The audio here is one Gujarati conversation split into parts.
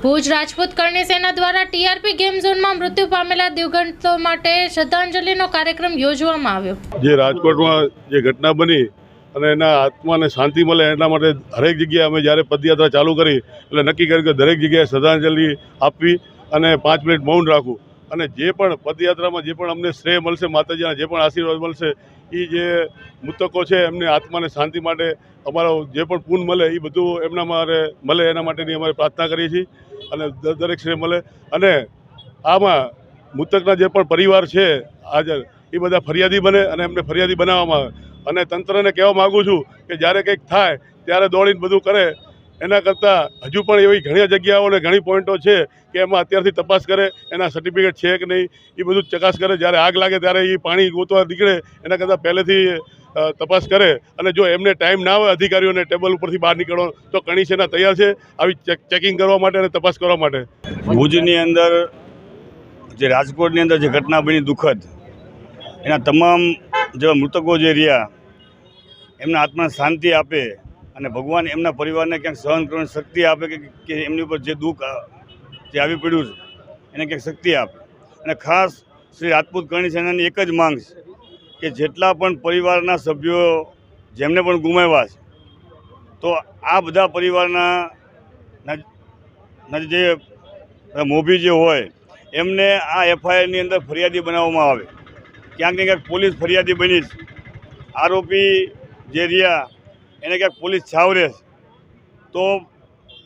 ભુજ રાજપૂત કરણી સેના દ્વારા ટીઆરપી ગેમ ઝોનમાં મૃત્યુ પામેલા દિવગંતો માટે શ્રદ્ધાંજલિનો કાર્યક્રમ યોજવામાં આવ્યો. જે રાજકોટમાં જે ઘટના બની અને એના આત્માને શાંતિ મળે એના માટે દરેક જગ્યાએ અમે જ્યારે પદયાત્રા ચાલુ કરી, એટલે નક્કી કર્યું કે દરેક જગ્યાએ શ્રદ્ધાંજલિ આપવી અને પાંચ મિનિટ મૌન રાખવું. અને જે પણ પદયાત્રામાં જે પણ અમને શ્રેય મળશે, માતાજીના જે પણ આશીર્વાદ મળશે એ જે મૃતકો છે, એમને આત્માને શાંતિ માટે અમારો જે પણ પૂન મળે એ બધું એમના મારે મળે, એના માટેની અમારે પ્રાર્થના કરીએ છીએ અને દરેક શ્રેય મળે. અને આમાં મૃતકના જે પણ પરિવાર છે હાજર એ બધા ફરિયાદી બને અને એમને ફરિયાદી બનાવવામાં આવે. અને તંત્રને કહેવા માગું છું કે જ્યારે કંઈક થાય, ત્યારે દોડીને બધું કરે એના કરતાં હજુ પણ એવી ઘણી જગ્યાઓ અને ઘણી પોઈન્ટો છે કે એમાં અત્યારથી તપાસ કરે, એના સર્ટિફિકેટ છે કે નહીં, એ બધું ચકાસ કરે. જ્યારે આગ લાગે ત્યારે એ પાણી ગોતવા નીકળે, એના કરતાં પહેલેથી તપાસ કરે. અને જો એમને ટાઈમ ના હોય અધિકારીઓને ટેબલ ઉપરથી બહાર નીકળો તો કણી સેના તૈયાર છે આવી ચેક ચેકિંગ કરવા માટે અને તપાસ કરવા માટે. ભુજની અંદર જે રાજકોટની અંદર જે ઘટના બની દુઃખદ, એના તમામ જેવા મૃતકો જે રહ્યા, એમના આત્મા શાંતિ આપે અને ભગવાન એમના પરિવારને ક્યાંક સહન કરવાની શક્તિ આપે કે એમની ઉપર જે દુઃખ જે આવી પડ્યું છે, એને ક્યાંક શક્તિ આપે. અને ખાસ શ્રી રાજપૂત કરણી સેનાની એક જ માંગ છે કે જેટલા પણ પરિવારના સભ્યો જેમને પણ ગુમાવ્યા છે, તો આ બધા પરિવારના જે મોભી જે હોય, એમને આ એફઆઈઆરની અંદર ફરિયાદી બનાવવામાં આવે. ક્યાંક ને ક્યાંક પોલીસ ફરિયાદી બની છે. આરોપી જે રહ્યા એને ક્યાંક પોલીસ છાવરે તો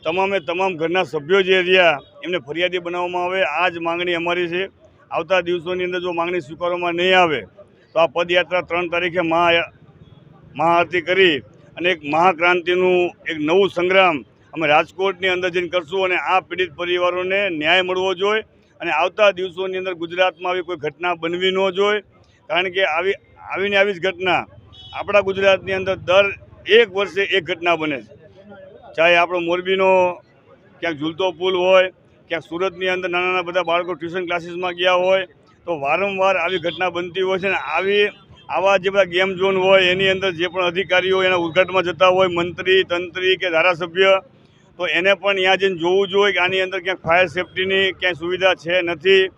તમામે તમામ ઘરના સભ્યો જે રહ્યા, એમને ફરિયાદી બનાવવામાં આવે. આ જ માંગણી અમારી છે. આવતા દિવસોની અંદર જો માંગણી સ્વીકારવામાં નહીં આવે, તો આ પદયાત્રા ત્રણ તારીખે મહા મહાઆરતી કરી અને એક મહાક્રાંતિનું એક નવું સંગ્રામ અમે રાજકોટની અંદર જઈને કરશું અને આ પીડિત પરિવારોને ન્યાય મળવો જોઈએ અને આવતા દિવસોની અંદર ગુજરાતમાં આવી કોઈ ઘટના બનવી ન જોઈએ. કારણ કે આવી, આવીને આવી જ ઘટના આપણા ગુજરાતની અંદર દર એક વર્ષે એક ઘટના બને છે. ચાહે આપણો મોરબીનો ક્યાંક ઝૂલતો પુલ હોય, ક્યાંક સુરતની અંદર નાના નાના બધા બાળકો ટ્યુશન ક્લાસીસમાં ગયા હોય, તો વારંવાર આવી ઘટના બનતી હોય છે ને આવી, આવા જે બધા ગેમ ઝોન હોય, એની અંદર જે પણ અધિકારીઓ એના ઉદઘાટનમાં જતા હોય, મંત્રી, તંત્રી કે ધારાસભ્ય, તો એને પણ ત્યાં જઈને જોવું જોઈએ કે આની અંદર ક્યાંક ફાયર સેફટીની ક્યાંય સુવિધા છે નથી.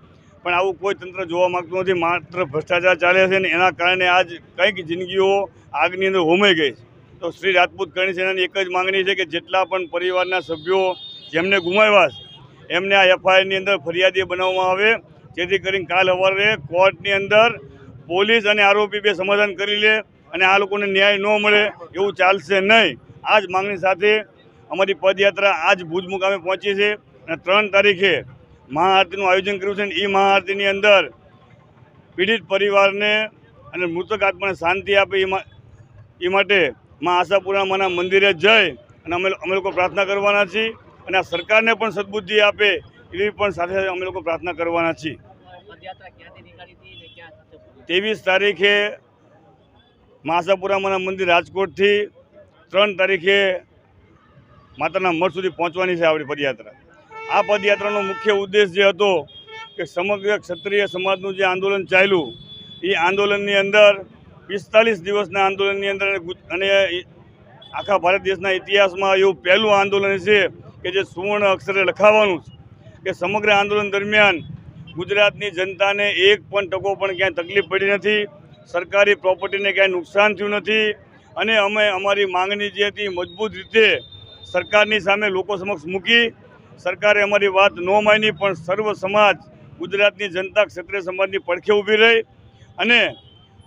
પણ આવું કોઈ તંત્ર જોવા માગતું નથી, માત્ર ભ્રષ્ટાચાર ચાલે છે ને એના કારણે આજ કંઈક જિંદગીઓ આગની અંદર હોમાઈ ગઈ છે. તો શ્રી રાજપૂત કરણી સેનાની એક જ માંગણી છે કે જેટલા પણ પરિવારના સભ્યો જેમને ગુમાવ્યા છે, એમને આ એફઆઈઆરની અંદર ફરિયાદી બનાવવામાં આવે. જેથી કરીને કાલ સવારે કોર્ટની અંદર પોલીસ અને આરોપી બે સમાધાન કરી લે અને આ લોકોને ન્યાય ન મળે એવું ચાલશે નહીં. આ જ માંગણી સાથે અમારી પદયાત્રા આજ ભુજ મુકામે પહોંચી છે અને ત્રણ તારીખે મહાઆરતીનું આયોજન કર્યું છે અને એ મહાઆરતીની અંદર પીડિત પરિવારને અને મૃતક આત્માને શાંતિ આપે એ એ માટે મા આશાપુરા માના મંદિરે જઈ અને અમે અમે લોકો પ્રાર્થના કરવાના છીએ અને આ સરકારને પણ સદબુદ્ધિ આપે એવી પણ સાથે સાથે અમે લોકો પ્રાર્થના કરવાના છીએ. ત્રેવીસ તારીખે મા આશાપુરા મંદિર રાજકોટથી ત્રણ તારીખે માતાના મઠ સુધી પહોંચવાની છે આપણી પદયાત્રા. આ પદયાત્રાનો મુખ્ય ઉદ્દેશ જે હતો કે સમગ્ર ક્ષત્રિય સમાજનું જે આંદોલન ચાલ્યું, એ આંદોલનની અંદર પિસ્તાલીસ દિવસના આંદોલનની અંદર અને આખા ભારત દેશના ઇતિહાસમાં એવું પહેલું આંદોલન છે કે જે સુવર્ણ અક્ષરે લખાવાનું છે. કે સમગ્ર આંદોલન દરમિયાન ગુજરાતની જનતાને એક પણ ટકો પણ ક્યાંય તકલીફ પડી નથી, સરકારી પ્રોપર્ટીને ક્યાંય નુકસાન થયું નથી અને અમે અમારી માંગણી જે હતી મજબૂત રીતે સરકારની સામે લોકો સમક્ષ મૂકી. સરકારે અમારી વાત ન માની પણ સર્વ સમાજ ગુજરાતની જનતા ક્ષત્રિય સમાજની પડખે ઊભી રહી અને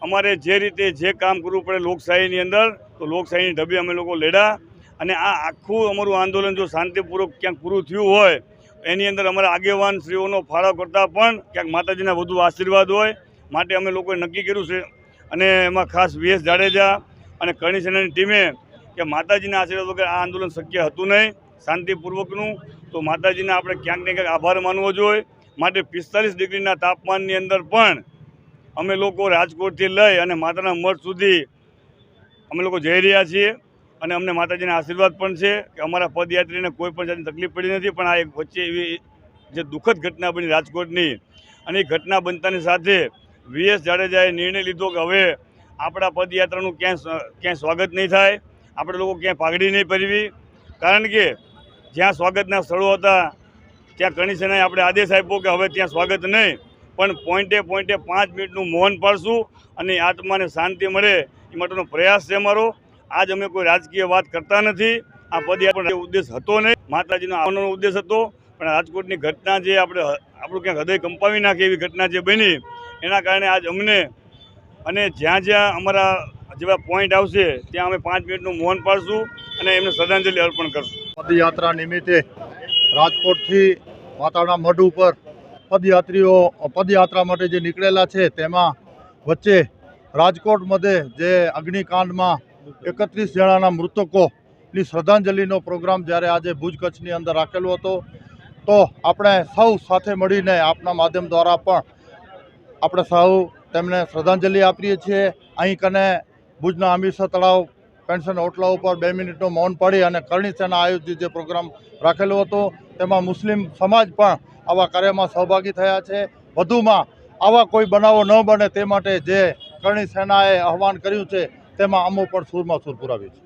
અમારે જે રીતે જે કામ કરવું પડે લોકશાહીની અંદર, તો લોકશાહીની ઢબે અમે લોકો લડ્યા અને આ આખું અમારું આંદોલન જો શાંતિપૂર્વક ક્યાંક પૂરું થયું હોય, એની અંદર અમારા આગેવાન શ્રીઓનો ફાળો કરતાં પણ ક્યાંક માતાજીના વધુ આશીર્વાદ હોય, માટે અમે લોકોએ નક્કી કર્યું છે. અને એમાં ખાસ વીએસ જાડેજા અને કરણી સેનાની ટીમે કે માતાજીના આશીર્વાદ વગર આ આંદોલન શક્ય હતું નહીં, શાંતિપૂર્વકનું. તો માતાજીને આપણે ક્યાંક ને ક્યાંક આભાર માનવો જોઈએ. માટે પિસ્તાલીસ ડિગ્રીના તાપમાનની અંદર પણ અમે લોકો રાજકોટથી લઈ અને માતાના મઠ સુધી અમે લોકો જઈ રહ્યા છીએ અને અમને માતાજીના આશીર્વાદ પણ છે કે અમારા પદયાત્રીને કોઈ પણ જાતની તકલીફ પડી નથી, પણ આ એક વચ્ચે એવી જે દુઃખદ ઘટના બની રાજકોટની અને એ ઘટના બનતાની સાથે વીએસ જાડેજાએ નિર્ણય લીધો કે હવે આપણા પદયાત્રાનું ક્યાંય ક્યાંય સ્વાગત નહીં થાય, આપણે લોકો ક્યાંય પાઘડી નહીં પહેરવી. કારણ કે જ્યાં સ્વાગતના સ્થળો હતા, ત્યાં કરણી સેનાએ આપણે આદેશ આપ્યો કે હવે ત્યાં સ્વાગત નહીં. પણ પોઈન્ટે પોઈન્ટે પાંચ મિનિટનું મૌન પાડશું અને આત્માને શાંતિ મળે એ માટેનો પ્રયાસ છે અમારો. આજ અમે કોઈ રાજકીય વાત કરતા નથી. આ પદયાત્રા ઉદ્દેશ હતો નહીં. માતાજીનો આવવાનો ઉદ્દેશ હતો. પણ રાજકોટની ઘટના જે આપણે આપણું ક્યાંક હૃદય કંપાવી નાખે એવી ઘટના જે બની, એના કારણે આજ અમને અને જ્યાં જ્યાં અમારા જેવા પોઈન્ટ આવશે, ત્યાં અમે પાંચ મિનિટનું મૌન પાડશું અને એમને શ્રદ્ધાંજલિ અર્પણ કરશું. પદયાત્રા નિમિત્તે રાજકોટથી માતાના મઢ ઉપર પદયાત્રીઓ, પદયાત્રા માટે જે નીકળેલા છે, તેમાં વચ્ચે રાજકોટ મધ્યે જે અગ્નિકાંડમાં એકત્રીસ જણાના મૃતકોની શ્રદ્ધાંજલિનો પ્રોગ્રામ જ્યારે આજે ભુજ કચ્છની અંદર રાખેલો હતો, તો આપણે સૌ સાથે મળીને આપના માધ્યમ દ્વારા પણ આપણે સૌ તેમને શ્રદ્ધાંજલિ આપીએ છીએ. અહીં કને ભુજના અમીરસર તળાવ, પેન્શન હોટલા ઉપર બે મિનિટનું મૌન પાડી અને કરણી સેના આયોજિત જે પ્રોગ્રામ રાખેલો હતો, તેમાં મુસ્લિમ સમાજ પણ આવા કાર્યમાં સહભાગી થયા છે. વધુમાં આવા કોઈ બનાવો ન બને તે માટે જે કરણી સેનાએ આહવાન કર્યું છે, તેમાં અમુ પણ સૂરમાં સૂર પુરાવી છે.